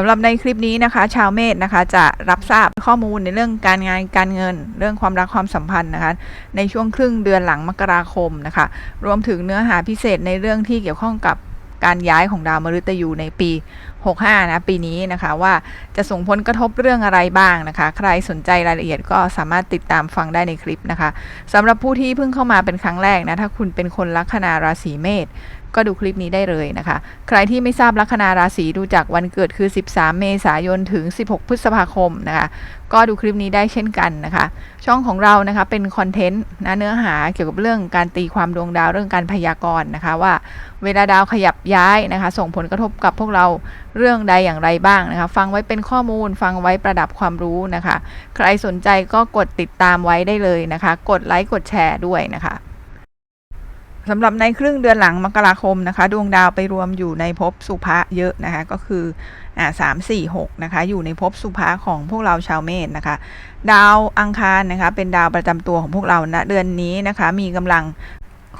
สำหรับในคลิปนี้นะคะ ชาวเมษนะคะจะรับทราบข้อมูลในเรื่องการงานการเงิน เรื่องความรักความสัมพันธ์นะคะในช่วงครึ่งเดือนหลังมกราคมนะคะ รวมถึงเนื้อหาพิเศษในเรื่องที่เกี่ยวข้องกับการย้ายของดาวมฤตยูในปี 65 นะปีนี้นะคะว่าจะส่งผลกระทบเรื่องอะไรบ้างนะคะ ใครสนใจรายละเอียดก็สามารถติดตามฟังได้ในคลิปนะคะสำหรับผู้ที่เพิ่งเข้ามาเป็นครั้งแรกนะถ้าคุณเป็นคนลัคนาราศีเมษ ก็ดูคลิปนี้ได้เลยนะคะ ใครที่ไม่ทราบลัคนาราศีดูจากวันเกิดคือ 13 เมษายนถึง 16 พฤษภาคมนะคะ ก็ดูคลิปนี้ได้เช่นกันนะคะ ช่องของเรานะคะเป็นคอนเทนต์นะเนื้อหาเกี่ยวกับเรื่องการตีความดวงดาวเรื่องการพยากรณ์นะคะว่าเวลาดาวขยับย้ายนะคะ ส่งผลกระทบกับพวกเราเรื่องใดอย่างไรบ้างนะคะ ฟังไว้เป็นข้อมูล ฟังไว้ประดับความรู้นะคะ ใครสนใจก็กดติดตามไว้ได้เลยนะคะ กดไลค์กดแชร์ด้วยนะคะ สำหรับในครึ่งเดือนหลังมกราคมนะคะ ดวงดาวไปรวมอยู่ในภพสุภะเยอะนะคะ ก็คืออ่าสามสี่หกนะคะ อยู่ในภพสุภะของพวกเราชาวเมษนะคะ ดาวอังคารนะคะ เป็นดาวประจำตัวของพวกเราณเดือนนี้นะคะ มีกำลัง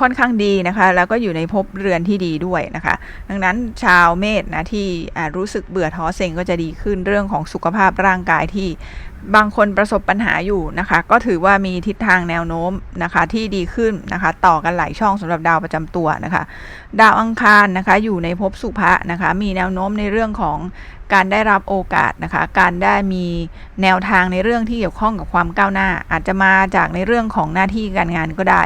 ค่อนข้างดีนะคะ แล้วก็อยู่ในภพเรือนที่ดีด้วยนะคะ ดังนั้นชาวเมษนะที่รู้สึกเบื่อท้อเซ็งก็จะดีขึ้นเรื่องของสุขภาพร่างกายที่ บางคนประสบปัญหาอยู่นะคะ ก็ถือว่ามีทิศทางแนวโน้มนะคะที่ดีขึ้นนะคะ ต่อกันหลายช่องสำหรับดาวประจำตัวนะคะ ดาวอังคารนะคะอยู่ในภพสุภะนะคะ มีแนวโน้มในเรื่องของการได้รับโอกาสนะคะ การได้มีแนวทางในเรื่องที่เกี่ยวข้องกับความก้าวหน้า อาจจะมาจากในเรื่องของหน้าที่การงานก็ได้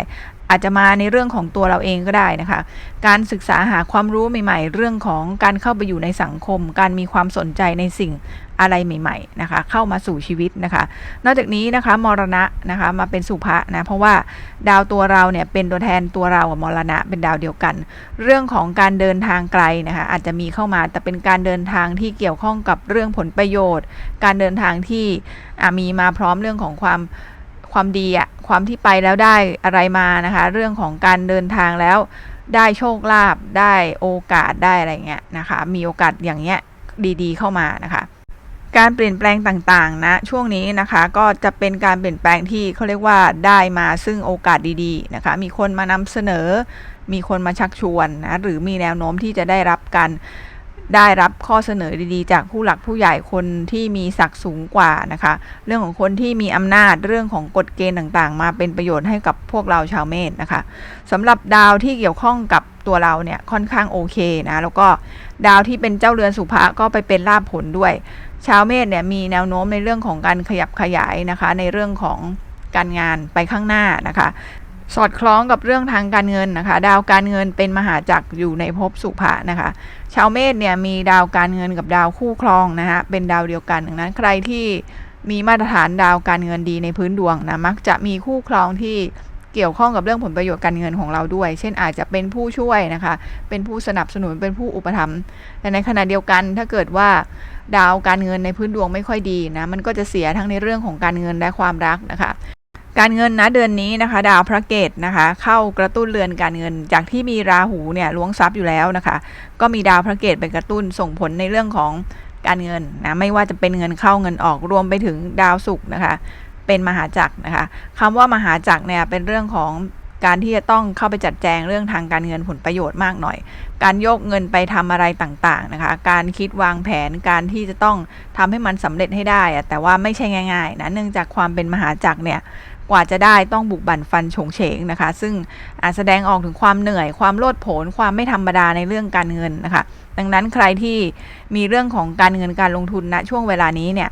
อาจจะมาในเรื่องของตัวเราเองก็ได้นะคะ การศึกษาหาความรู้ใหม่ ๆ เรื่องของการเข้าไปอยู่ในสังคม การมีความสนใจในสิ่งอะไรใหม่ ๆ นะคะ เข้ามาสู่ชีวิตนะคะ นอกจากนี้นะคะมรณะนะคะมาเป็นสุภะนะ เพราะว่าดาวตัวเราเนี่ยเป็นตัวแทนตัวเรากับมรณะเป็นดาวเดียวกัน เรื่องของการเดินทางไกลนะคะอาจจะมีเข้ามาแต่เป็นการเดินทางที่เกี่ยวข้องกับเรื่องผลประโยชน์ การเดินทางที่มีมาพร้อมเรื่องของความ ความดีอะความที่ไปแล้วได้อะไรมานะคะ เรื่องของการเดินทางแล้ว ได้โชคลาภได้โอกาสได้อะไรเงี้ยนะคะ มีโอกาสอย่างเงี้ยดีๆ เข้ามานะคะ การเปลี่ยนแปลงต่างๆนะช่วงนี้นะคะก็จะเป็นการเปลี่ยนแปลงที่เขาเรียกว่าได้มาซึ่งโอกาสดีๆนะคะ มีคนมานำเสนอ มีคนมาชักชวนนะหรือมีแนวโน้มที่จะได้รับการ ได้รับข้อเสนอดีๆ จากผู้หลักผู้ใหญ่คนที่มีศักดิ์สูงกว่านะคะ เรื่องของคนที่มีอำนาจเรื่องของกฎเกณฑ์ต่างๆ มาเป็นประโยชน์ให้กับพวกเราชาวเมษนะคะสำหรับดาวที่เกี่ยวข้องกับตัวเราเนี่ยค่อนข้างโอเคนะแล้วก็ดาวที่เป็นเจ้าเรือนสุภะก็ไปเป็นลาภผลด้วย ชาวเมษเนี่ยมีแนวโน้มในเรื่องของการขยับขยายนะคะ ในเรื่องของการงานไปข้างหน้านะคะ สอดคล้องกับเรื่องทางการเงินนะคะ ดาวการเงินเป็นมหาจักรอยู่ในภพสุภะนะคะ ชาวเมษเนี่ยมีดาวการเงินกับดาวคู่ครองนะคะเป็นดาวเดียวกันดังนั้น ใครที่มีมาตรฐานดาวการเงินดีในพื้นดวงนะมักจะมีคู่ครองที่เกี่ยวข้องกับเรื่องผลประโยชน์การเงินของเราด้วย เช่นอาจจะเป็นผู้ช่วยนะคะ เป็นผู้สนับสนุน เป็นผู้อุปถัมภ์ แต่ในขณะเดียวกันถ้าเกิดว่าดาวการเงินในพื้นดวงไม่ค่อยดีนะ มันก็จะเสียทั้งในเรื่องของการเงินและความรักนะคะ การเงินนะเดือนนี้นะคะ ดาวพระเกตนะคะ เข้ากระตุ้นเรือนการเงิน จากที่มีราหูเนี่ยล้วงทรัพย์อยู่แล้วนะคะ ก็มีดาวพระเกตเป็นกระตุ้นส่งผลในเรื่องของการเงินนะไม่ว่าจะเป็นเงินเข้าเงินออกรวมไปถึงดาวศุกร์นะคะ เป็นมหาจักรนะคะคำว่ามหาจักรเนี่ยเป็นเรื่องของการที่จะต้องเข้าไปจัดแจงเรื่องทางการเงินผลประโยชน์มากหน่อย การโยกเงินไปทำอะไรต่างๆนะคะ การคิดวางแผนการที่จะต้องทำให้มันสำเร็จให้ได้อะแต่ว่าไม่ใช่ง่ายๆนะเนื่องจากความเป็นมหาจักรเนี่ย กว่าจะได้ต้องบุกบั่นฟันฉงเฉงนะคะ ซึ่งอาจแสดงออกถึงความเหนื่อย ความโลดโผน ความไม่ธรรมดาในเรื่องการเงินนะคะ ดังนั้นใครที่มีเรื่องของการเงินการลงทุนณช่วงเวลานี้เนี่ย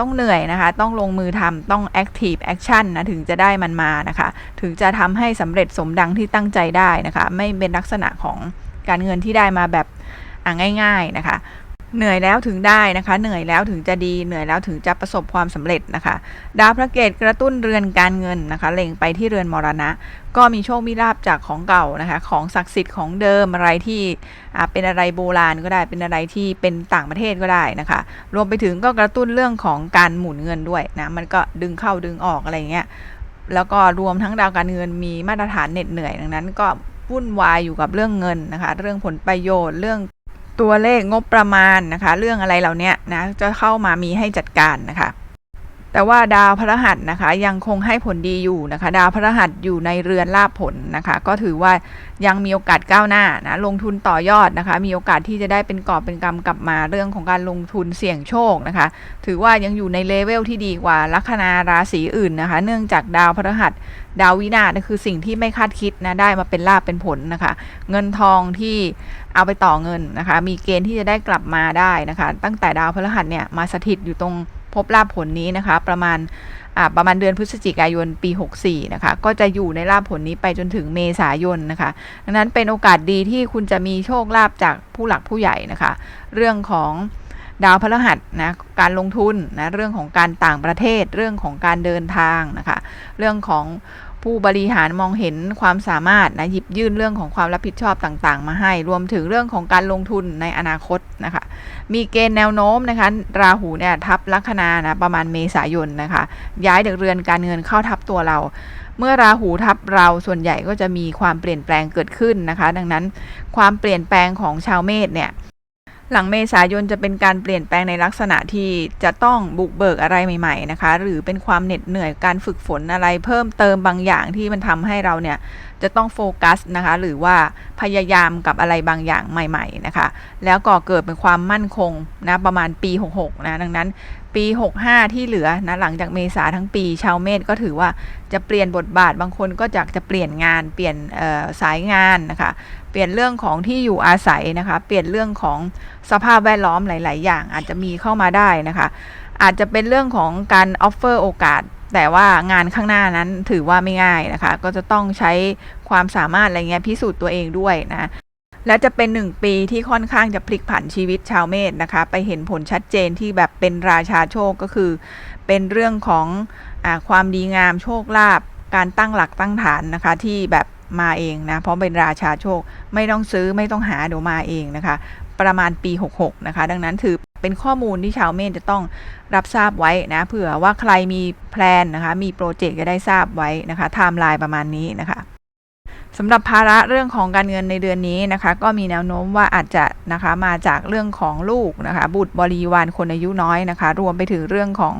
ต้องเหนื่อยนะคะ ต้องลงมือทำต้อง active action นะถึงจะได้มันมานะคะ ถึงจะทำให้สำเร็จสมดังที่ตั้งใจได้นะคะ ไม่เป็นลักษณะของการเงินที่ได้มาแบบอะง่าย ๆนะคะ เหนื่อยแล้วถึงได้นะคะ เหนื่อยแล้วถึงจะดีเหนื่อยแล้วถึงจะประสบความสำเร็จนะคะ ดาวพระเกตกระตุ้นเรือนการเงินนะคะเล็งไปที่เรือนมรณะ ก็มีโชคมีลาบจากของเก่านะคะ ของศักดิ์สิทธิ์ของเดิมอะไรที่เป็นอะไรโบราณก็ได้เป็นอะไรที่เป็นต่างประเทศก็ได้นะคะ รวมไปถึงก็กระตุ้นเรื่องของการหมุนเงินด้วยนะมันก็ดึงเข้าดึงออกอะไรเงี้ยแล้วก็รวมทั้งดาวการเงินมีมาตรฐานเหน็ดเหนื่อยดังนั้น ก็วุ่นวายอยู่กับเรื่องเงินนะคะ เรื่องผลประโยชน์เรื่อง ตัวเลขงบประมาณนะคะ เรื่องอะไรเหล่านี้นะจะเข้ามามีให้จัดการนะคะ แต่ว่าดาวพฤหัสนะคะ ยังคงให้ผลดีอยู่นะคะ ดาวพฤหัสอยู่ในเรือนลาภผลนะคะ ก็ถือว่ายังมีโอกาสก้าวหน้านะลงทุนต่อยอดนะคะ มีโอกาสที่จะได้เป็นกอบเป็นกำกลับมาเรื่องของการลงทุนเสี่ยงโชคนะคะ ถือว่ายังอยู่ในเลเวลที่ดีกว่าลัคนาราศีอื่นนะคะ เนื่องจากดาวพฤหัสดาววินาศนะคือสิ่งที่ไม่คาดคิดนะได้มาเป็นลาบเป็นผลนะคะ เงินทองที่เอาไปต่อเงินนะคะ มีเกณฑ์ที่จะได้กลับมาได้นะคะ ตั้งแต่ดาวพฤหัสเนี่ยมาสถิตอยู่ตรง พบลาภผลนี้นะคะ ประมาณประมาณเดือนพฤศจิกายนปี 64 นะคะ ก็จะอยู่ในลาบผลนี้ไปจนถึงเมษายนนะคะ ดังนั้นเป็นโอกาสดีที่คุณจะมีโชคลาภจากผู้หลักผู้ใหญ่นะคะ เรื่องของดาวพฤหัสนะ การลงทุนนะ เรื่องของการต่างประเทศ เรื่องของการเดินทางนะคะ เรื่องของ ผู้บริหารมองเห็นความสามารถนะหยิบยื่นเรื่องของความรับผิดชอบต่างๆ มาให้ รวมถึงเรื่องของการลงทุนในอนาคตนะคะ มีเกณฑ์แนวโน้มนะคะ ราหูเนี่ยทับลัคนานะประมาณเมษายนนะคะ ย้ายจากเรือนการเงินเข้าทับตัวเรา เมื่อราหูทับเราส่วนใหญ่ก็จะมีความเปลี่ยนแปลงเกิดขึ้นนะคะ ดังนั้นความเปลี่ยนแปลงของชาวเมษเนี่ย หลังเมษายนจะเป็นการเปลี่ยนแปลงในลักษณะที่จะต้องบุกเบิกอะไรใหม่ๆนะคะ หรือเป็นความเหน็ดเหนื่อยการฝึกฝนอะไรเพิ่มเติมบางอย่างที่มันทำให้เราเนี่ยจะต้องโฟกัสนะคะ หรือว่าพยายามกับอะไรบางอย่างใหม่ ๆนะคะ แล้วก่อเกิดเป็นความมั่นคงนะประมาณปี 66 นะดังนั้นปี 65 ที่เหลือนะหลังจากเมษาทั้งปีชาวเมษก็ถือว่าจะเปลี่ยนบทบาทบางคนก็จากจะเปลี่ยนงานเปลี่ยนสายงานนะคะ เปลี่ยนเรื่องของที่อยู่อาศัยนะคะ เปลี่ยนเรื่องของสภาพแวดล้อมหลาย ๆ อย่าง อาจจะมีเข้ามาได้นะคะ อาจจะเป็นเรื่องของการออฟเฟอร์โอกาส แต่ว่างานข้างหน้านั้นถือว่าไม่ง่ายนะคะ ก็จะต้องใช้ความสามารถอะไรเงี้ยพิสูจน์ตัวเองด้วยนะและจะเป็นหนึ่งปีที่ค่อนข้างจะพลิกผันชีวิตชาวเมษนะคะ ไปเห็นผลชัดเจนที่แบบเป็นราชาโชคก็คือ เป็นเรื่องของอความดีงามโชคลาภการตั้งหลักตั้งฐานนะคะ ที่แบบ มาเองนะ เพราะเป็นราชาโชคไม่ต้องซื้อไม่ต้องหาเดี๋ยวมาเองนะคะ ประมาณปี 66 นะคะ ดังนั้นถือเป็นข้อมูลที่ชาวเมษจะต้องรับทราบไว้นะเผื่อว่าใครมีแพลนนะคะ มีโปรเจกต์จะได้ทราบไว้นะคะไทม์ไลน์ประมาณนี้นะคะสำหรับภาระเรื่องของการเงินในเดือนนี้นะคะ ก็มีแนวโน้มว่าอาจจะนะคะมาจากเรื่องของลูกนะคะ บุตรบริวารคนอายุน้อยนะคะ รวมไปถึงเรื่องของ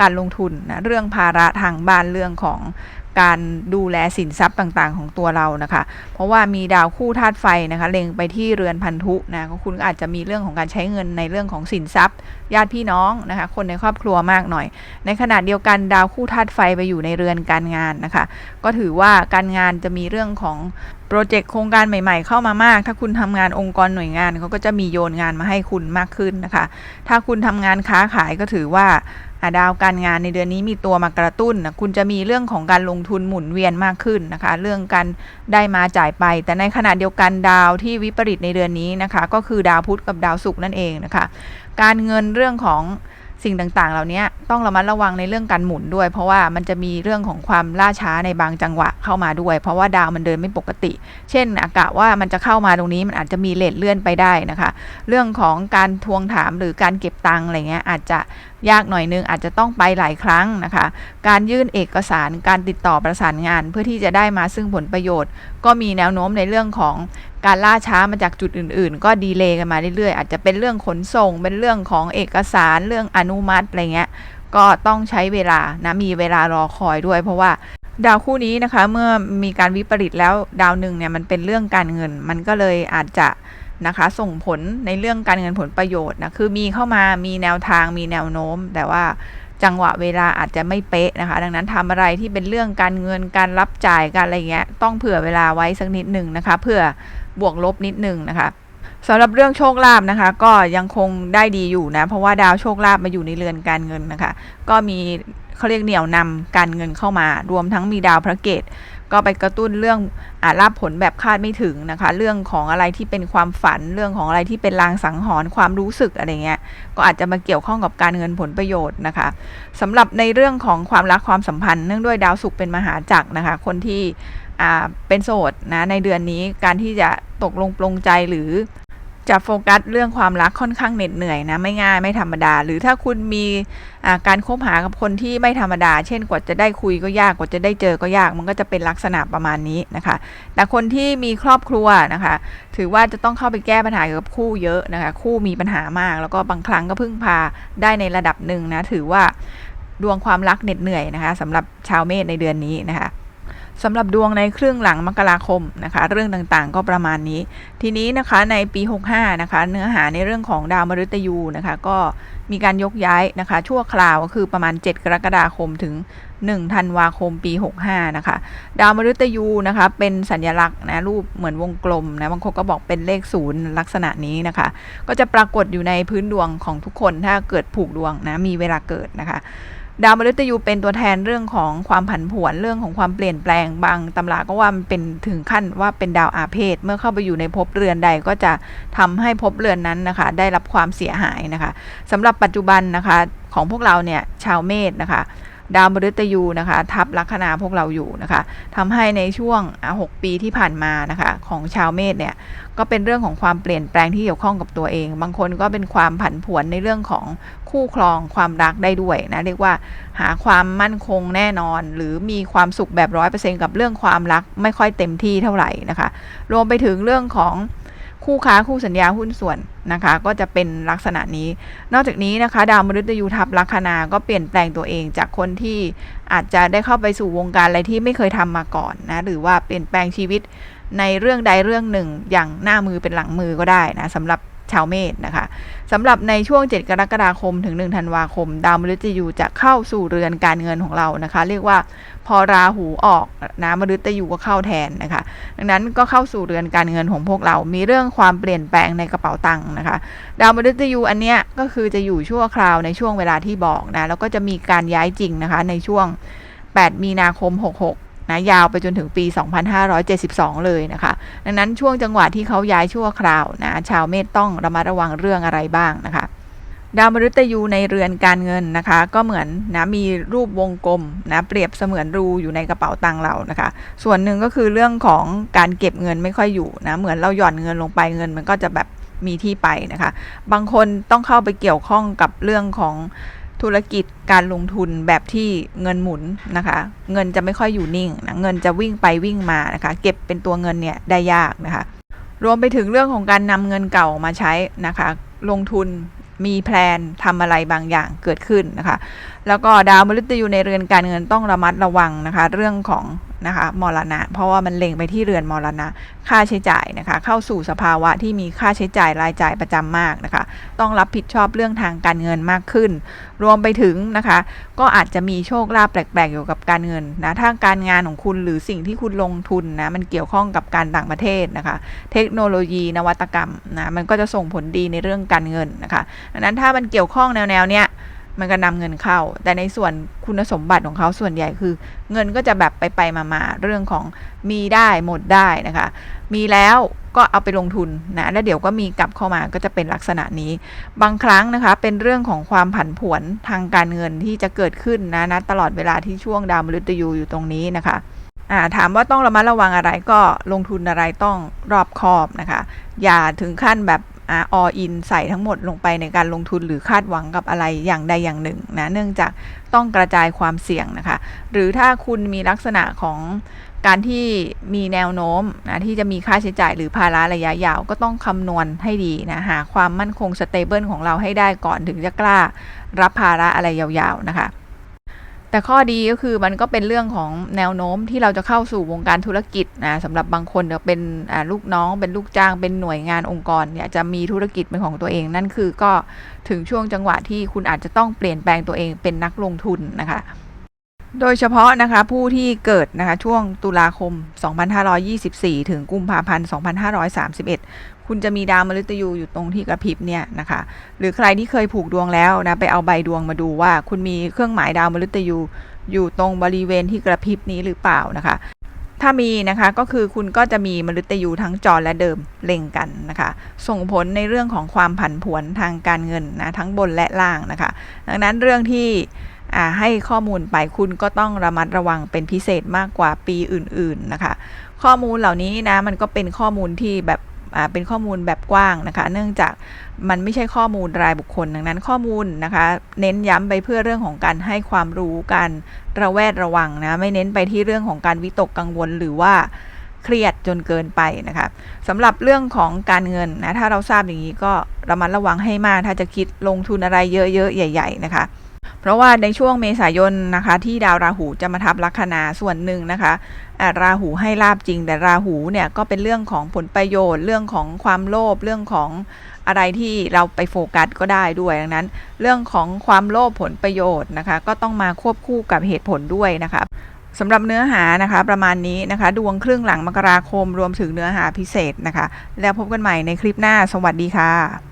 การลงทุนนะเรื่องภาระทางบ้านเรื่องของ การดูแลสินทรัพย์ต่างๆ ของตัวเรานะคะ เพราะว่ามีดาวคู่ธาตุไฟนะคะ เล็งไปที่เรือนพันธุนะก็คุณอาจจะมีเรื่องของการใช้เงินในเรื่องของสินทรัพย์ ญาติพี่น้องนะคะ คนในครอบครัวมากหน่อย ในขณะเดียวกันดาวคู่ธาตุไฟไปอยู่ในเรือนการงานนะคะ ก็ถือว่าการงานจะมีเรื่องของโปรเจกต์โครงการใหม่ ๆ เข้ามามาก ถ้าคุณทำงานองค์กรหน่วยงานเขาก็จะมีโยนงานมาให้คุณมากขึ้นนะคะ ถ้าคุณทำงานค้าขายก็ถือว่า ดาวการงานในเดือนนี้มีตัวมากระตุ้นนะคุณจะมีเรื่องของการลงทุนหมุนเวียนมากขึ้นนะคะ เรื่องการได้มาจ่ายไป แต่ในขณะเดียวกันดาวที่วิปริตในเดือนนี้นะคะ ก็คือดาวพุธกับดาวศุกร์นั่นเองนะคะ การเงินเรื่องของ สิ่งต่างๆ เหล่านี้ต้องระมัดระวังในเรื่องการหมุนด้วย เพราะว่ามันจะมีเรื่องของความล่าช้าในบางจังหวะเข้ามาด้วย เพราะว่าดาวมันเดินไม่ปกติ เช่น อากาศว่ามันจะเข้ามาตรงนี้มันอาจจะมีเลทเลื่อนไปได้นะคะ เรื่องของการทวงถามหรือการเก็บตังอะไรเงี้ยอาจจะยากหน่อยนึงอาจจะต้องไปหลายครั้งนะคะ การยื่นเอกสารการติดต่อประสานงาน เพื่อที่จะได้มาซึ่งผลประโยชน์ ก็มีแนวโน้มในเรื่องของ การล่าช้ามาจากจุดอื่น ๆ ก็ดีเลย์กันมาเรื่อยๆ อาจจะเป็นเรื่องขนส่ง เป็นเรื่องของเอกสารเรื่องอนุมัติอะไรเงี้ย ก็ต้องใช้เวลานะมีเวลารอคอยด้วย เพราะว่าดาวคู่นี้นะคะเมื่อมีการวิปริตแล้วดาวหนึ่งเนี่ยมันเป็นเรื่องการเงิน มันก็เลยอาจจะนะคะส่งผลในเรื่องการเงินผลประโยชน์นะคือมีเข้ามามีแนวทางมีแนวโน้ม แต่ว่า จังหวะเวลาอาจจะไม่เป๊ะนะคะ ดังนั้นทำอะไรที่เป็นเรื่องการเงินการรับจ่ายการอะไรเงี้ยต้องเผื่อเวลาไว้สักนิดหนึ่งนะคะ เผื่อบวกลบนิดหนึ่งนะคะสำหรับเรื่องโชคลาภนะคะ ก็ยังคงได้ดีอยู่นะ เพราะว่าดาวโชคลาภมาอยู่ในเรือนการเงินนะคะ ก็มีเขาเรียกเหนี่ยวนำการเงินเข้ามารวมทั้งมีดาวพระเกต ก็ไปกระตุ้นเรื่องอารับผลแบบคาดไม่ถึงนะคะ เรื่องของอะไรที่เป็นความฝันเรื่องของอะไรที่เป็นลางสังหรณ์ความรู้สึกอะไรเงี้ยก็อาจจะมาเกี่ยวข้องกับการเงินผลประโยชน์นะคะสำหรับในเรื่องของความรักความสัมพันธ์เนื่องด้วยดาวศุกร์เป็นมหาจักรนะคะ คนที่อ่าเป็นโสดนะในเดือนนี้การที่จะตกลงปลงใจหรือ จะโฟกัสเรื่องความรักค่อนข้างเหน็ดเหนื่อยนะไม่ง่ายไม่ธรรมดา หรือถ้าคุณมีการคบหากับคนที่ไม่ธรรมดา เช่นกว่าจะได้คุยก็ยากกว่าจะได้เจอก็ยาก มันก็จะเป็นลักษณะประมาณนี้นะคะ แต่คนที่มีครอบครัวนะคะ ถือว่าจะต้องเข้าไปแก้ปัญหาเกี่ยวกับคู่เยอะนะคะ คู่มีปัญหามาก แล้วก็บางครั้งก็พึ่งพาได้ในระดับหนึ่งนะถือว่าดวงความรักเหน็ดเหนื่อยนะคะสำหรับชาวเมษในเดือนนี้นะคะ สำหรับดวงในครึ่งหลังมกราคมนะคะเรื่องต่างๆก็ประมาณนี้ ทีนี้นะคะในปี 65นะคะเนื้อหาในเรื่องของดาวมฤตยูนะคะก็มีการยกย้ายนะคะชั่วคราวก็คือประมาณ 7 กรกฎาคมถึง1ธันวาคมปี 65นะคะดาวมฤตยูนะคะเป็นสัญลักษณ์นะรูปเหมือนวงกลมนะบางคนก็บอกเป็นเลขศูนย์ลักษณะนี้นะคะ ก็จะปรากฏอยู่ในพื้นดวงของทุกคนถ้าเกิดผูกดวงนะมีเวลาเกิดนะคะ ดาวมฤตยูเป็นตัวแทนเรื่องของความผันผวนเรื่องของความเปลี่ยนแปลงบางตำราก็ว่ามันเป็นถึงขั้นว่าเป็นดาวอาเพศ เมื่อเข้าไปอยู่ในภพเรือนใดก็จะทำให้ภพเรือนนั้นนะคะ ได้รับความเสียหายนะคะสำหรับปัจจุบันนะคะของพวกเราเนี่ยชาวเมษนะคะ ดาวมฤตยูนะคะ ทับลัคนาพวกเราอยู่นะคะทำให้ในช่วงอะ6ปีที่ผ่านมานะคะ ของชาวเมษเนี่ยก็เป็นเรื่องของความเปลี่ยนแปลงที่เกี่ยวข้องกับตัวเอง บางคนก็เป็นความผันผวนในเรื่องของคู่ครองความรักได้ด้วยนะเรียกว่าหาความมั่นคงแน่นอน หรือมีความสุขแบบร้อยเปอร์เซ็นกับเรื่องความรักไม่ค่อยเต็มที่เท่าไหร่นะคะ รวมไปถึงเรื่องของ คู่ค้าคู่สัญญาหุ้นส่วนนะคะ ก็จะเป็นลักษณะนี้ นอกจากนี้นะคะ ดาวมฤตยูทับลัคนาก็เปลี่ยนแปลงตัวเองจากคนที่อาจจะได้เข้าไปสู่วงการอะไรที่ไม่เคยทำมาก่อนนะหรือว่าเปลี่ยนแปลงชีวิตในเรื่องใดเรื่องหนึ่งอย่างหน้ามือเป็นหลังมือก็ได้นะสำหรับ ชาวเมษนะคะสำหรับในช่วง 7 กรกฎาคมถึง 1 ธันวาคม ดาวมฤตยูจะเข้าสู่เรือนการเงินของเรานะคะ เรียกว่าพอราหูออกนะมฤตยูก็เข้าแทนนะคะ ดังนั้นก็เข้าสู่เรือนการเงินของพวกเรา มีเรื่องความเปลี่ยนแปลงในกระเป๋าตังค์นะคะ ดาวมฤตยูอันเนี้ยก็คือจะอยู่ชั่วคราวในช่วงเวลาที่บอกนะแล้วก็จะมีการย้ายจริงนะคะในช่วง 8 มีนาคม 66 นะยาวไปจนถึงปี 2572 เลยนะคะ ดังนั้นช่วงจังหวะที่เขาย้ายชั่วคราวนะชาวเมษต้องระมัดระวังเรื่องอะไรบ้างนะคะดาวมฤตยูในเรือนการเงินนะคะ ก็เหมือนนะมีรูปวงกลมนะเปรียบเสมือนรูอยู่ในกระเป๋าตังค์เรานะคะ ส่วนหนึ่งก็คือเรื่องของการเก็บเงินไม่ค่อยอยู่นะเหมือนเราหย่อนเงินลงไปเงินมันก็จะแบบมีที่ไปนะคะ บางคนต้องเข้าไปเกี่ยวข้องกับเรื่องของ ธุรกิจการลงทุนแบบที่เงินหมุนนะคะ เงินจะไม่ค่อยอยู่นิ่งนะเงินจะวิ่งไปวิ่งมานะคะ เก็บเป็นตัวเงินเนี่ยได้ยากนะคะ รวมไปถึงเรื่องของการนำเงินเก่ามาใช้นะคะ ลงทุนมีแพลนทำอะไรบางอย่างเกิดขึ้นนะคะแล้วก็ดาวมฤตยูในเรือนการเงินต้องระมัดระวังนะคะ เรื่องของนะคะมรณะ เพราะว่ามันเล็งไปที่เรือนมรณะ ค่าใช้จ่ายนะคะ เข้าสู่สภาวะที่มีค่าใช้จ่ายรายจ่ายประจำมากนะคะ ต้องรับผิดชอบเรื่องทางการเงินมากขึ้น รวมไปถึงนะคะ ก็อาจจะมีโชคลาภแปลกๆเกี่กับการเงินนะถ้าการงานของคุณหรือสิ่งที่คุณลงทุนนะมันเกี่ยวข้องกับการต่างประเทศนะคะ เทคโนโลยีนวัตกรรมนะมันก็จะส่งผลดีในเรื่องการเงินนะคะดังนั้นถ้ามันเกี่ยวข้องแนวๆเนี้ย มันก็นำเงินเข้า แต่ในส่วนคุณสมบัติของเขาส่วนใหญ่คือ เงินก็จะแบบไปไปมามาเรื่องของมีได้หมดได้นะคะ มีแล้วก็เอาไปลงทุนนะแล้วเดี๋ยวก็มีกลับเข้ามาก็จะเป็นลักษณะนี้ บางครั้งนะคะเป็นเรื่องของความผันผวนทางการเงินที่จะเกิดขึ้นนะนะตลอดเวลาที่ช่วงดาวมฤตยูอยู่ตรงนี้นะคะอ่าถามว่าต้องระมัดระวังอะไรก็ลงทุนอะไรต้องรอบคอบนะคะ อย่าถึงขั้นแบบ อ่าออินใส่ทั้งหมดลงไปในการลงทุนหรือคาดหวังกับอะไรอย่างใดอย่างหนึ่งนะเนื่องจากต้องกระจายความเสี่ยงนะคะ หรือถ้าคุณมีลักษณะของการที่มีแนวโน้มนะที่จะมีค่าใช้จ่ายหรือภาระระยะยาวก็ต้องคำนวณให้ดีนะหาความมั่นคงสเตเบิลของเราให้ได้ก่อนถึงจะกล้ารับภาระอะไรยาวๆนะคะ แต่ข้อดีก็คือมันก็เป็นเรื่องของแนวโน้มที่เราจะเข้าสู่วงการธุรกิจนะสำหรับบางคนเนี่ยเป็นลูกน้อง เป็นลูกจ้าง เป็นหน่วยงานองค์กรเนี่ยจะมีธุรกิจเป็นของตัวเอง นั่นคือก็ถึงช่วงจังหวะที่คุณอาจจะต้องเปลี่ยนแปลงตัวเองเป็นนักลงทุนนะคะ โดยเฉพาะนะคะผู้ที่เกิดนะคะช่วงตุลาคม 2524 ถึงกุมภาพันธ์ 2531 คุณจะมีดาวมฤตยูอยู่ตรงที่กระพริบเนี่ยนะคะหรือใครที่เคยผูกดวงแล้วนะไปเอาใบดวงมาดูว่า คุณมีเครื่องหมายดาวมฤตยูอยู่ตรงบริเวณที่กระพริบนี้หรือเปล่านะคะ ถ้ามีนะคะก็คือคุณก็จะมีมฤตยูทั้งจรและเดิมเล็งกันนะคะ ส่งผลในเรื่องของความผันผวนทางการเงินนะทั้งบนและล่างนะคะ ดังนั้นเรื่องที่ ให้ข้อมูลไปคุณก็ต้องระมัดระวังเป็นพิเศษมากกว่าปีอื่นๆนะคะ ข้อมูลเหล่านี้นะมันก็เป็นข้อมูลที่แบบเป็นข้อมูลแบบกว้างนะคะ เนื่องจากมันไม่ใช่ข้อมูลรายบุคคล ดังนั้นข้อมูลนะคะ เน้นย้ำไปเพื่อเรื่องของการให้ความรู้การระแวดระวังนะ ไม่เน้นไปที่เรื่องของการวิตกกังวลหรือว่าเครียดจนเกินไปนะคะสำหรับเรื่องของการเงินนะ ถ้าเราทราบอย่างนี้ก็ระมัดระวังให้มาก ถ้าจะคิดลงทุนอะไรเยอะๆใหญ่ ๆ นะคะ เพราะว่าในช่วงเมษายนนะคะที่ดาวราหูจะมาทับลัคนาส่วนหนึ่งนะคะอะราหูให้ลาบจริง แต่ราหูเนี่ยก็เป็นเรื่องของผลประโยชน์ เรื่องของความโลภเรื่องของอะไรที่เราไปโฟกัสก็ได้ด้วยดังนั้น เรื่องของความโลภผลประโยชน์นะคะ ก็ต้องมาควบคู่กับเหตุผลด้วยนะคะสำหรับเนื้อหานะคะประมาณนี้นะคะ ดวงครึ่งหลังมกราคมรวมถึงเนื้อหาพิเศษนะคะ แล้วพบกันใหม่ในคลิปหน้า สวัสดีค่ะ